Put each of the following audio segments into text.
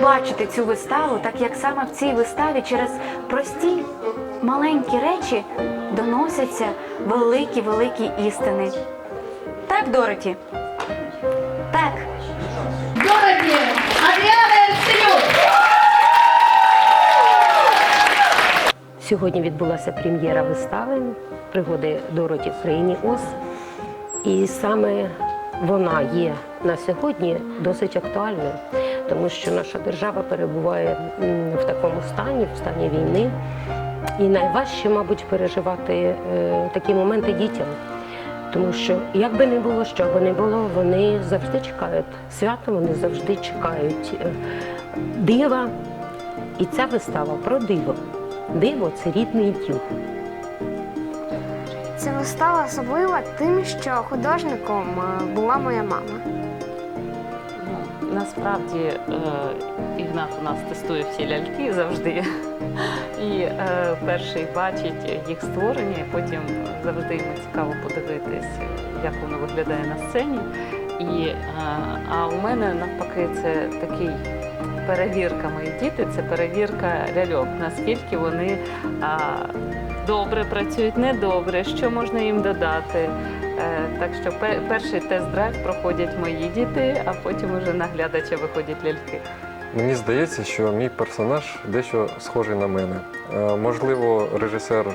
побачити цю виставу, так як саме в цій виставі через прості маленькі речі доносяться великі великі істини. Так, Дороті? Так. Дороті, Адріана Яценюк! Сьогодні відбулася прем'єра вистави Пригоди Дороті в країні Оз. І саме вона є на сьогодні досить актуальною, тому що наша держава перебуває в такому стані, в стані війни. І найважче, мабуть, переживати е, такі моменти дітям. Тому що, як би не було, що би не було, вони завжди чекають свята, вони завжди чекають е, дива. І ця вистава про диво. Диво це рідний дім. Ця вистава особлива тим, що художником е, була моя мама. Насправді е, Ігнат у нас тестує всі ляльки завжди. І е, перший бачить їх створення, і потім завжди йому цікаво подивитись, як воно виглядає на сцені. І, е, а у мене навпаки це такий перевірка мої діти, це перевірка ляльок, наскільки вони добре працюють, недобре, що можна їм додати. Е, Так що перший тест-драйв проходять мої діти, а потім уже на глядача виходять ляльки. Мені здається, що мій персонаж дещо схожий на мене. Е, Можливо, режисер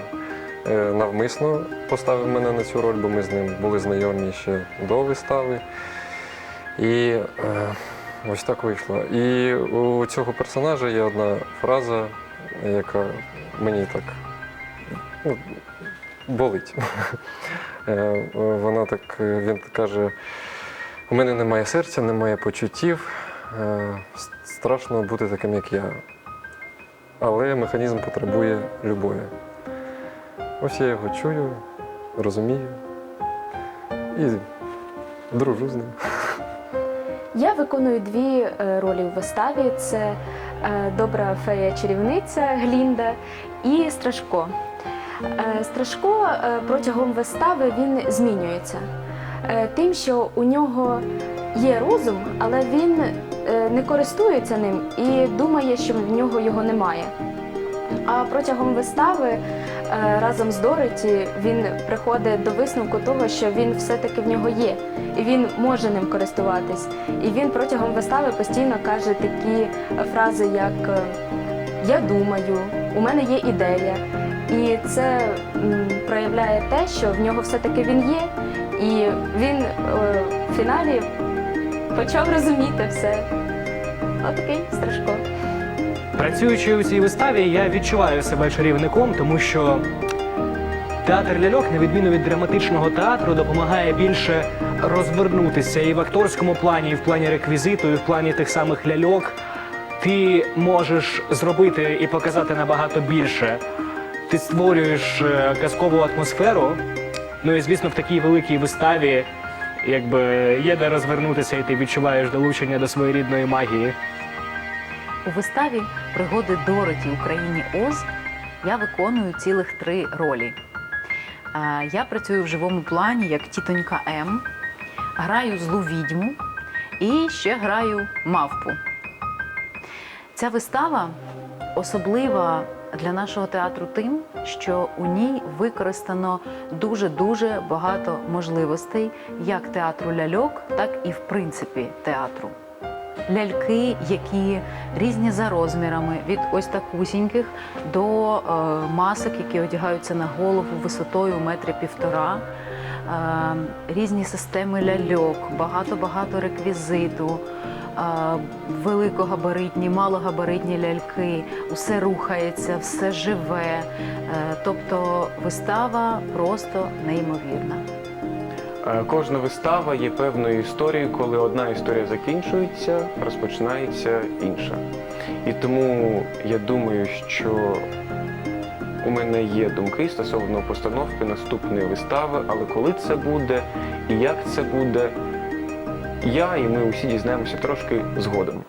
е, навмисно поставив мене на цю роль, бо ми з ним були знайомі ще до вистави. І ось так вийшло. І у цього персонажа є одна фраза, яка мені так ну, болить. Е, Вона так, е, він каже: у мене немає серця, немає почуттів. Е, Страшно бути таким, як я. Але механізм потребує любові. Ось я його чую, розумію і дружу з ним. Я виконую дві ролі в виставі: це добра фея-чарівниця Глінда і Страшко. Е, Страшко е, протягом вистави він змінюється Е, тим, що у нього є розум, але він не користується ним і думає, що в нього його немає. А протягом вистави разом з Дороті він приходить до висновку того, що він все-таки в нього є, і він може ним користуватись. І він протягом вистави постійно каже такі фрази, як Я думаю, у мене є ідея. І це проявляє те, що в нього все-таки він є, і він е, в фіналі почав розуміти все. Отакий страшко. Працюючи у цій виставі, я відчуваю себе чарівником, тому що театр ляльок, на відміну від драматичного театру, допомагає більше розвернутися і в акторському плані, і в плані реквізиту, і в плані тих самих ляльок. Ти можеш зробити і показати набагато більше. Ти створюєш е, казкову атмосферу. Ну і звісно, в такій великій виставі якби є де розвернутися, і ти відчуваєш долучення до своєї рідної магії. У виставі Пригоди Дороті у Оз я виконую цілих три ролі. Я працюю в живому плані як тітонька М, граю злу відьму і ще граю мавпу. Ця вистава особлива для нашого театру тим, що у ній використано дуже-дуже багато можливостей як театру ляльок, так і в принципі театру ляльки, які різні за розмірами, від ось такусіньких до е, масок, які одягаються на голову висотою метри півтора. Е, різні системи ляльок, багато-багато реквізиту, великогабаритні, малогабаритні ляльки, усе рухається, все живе. Е, тобто вистава просто неймовірна. Е, Кожна вистава є певною історією, коли одна історія закінчується, розпочинається інша. І тому я думаю, що у мене є думки стосовно постановки наступної вистави, але коли це буде і як це буде, я і ми усі дізнаємося трошки згодом.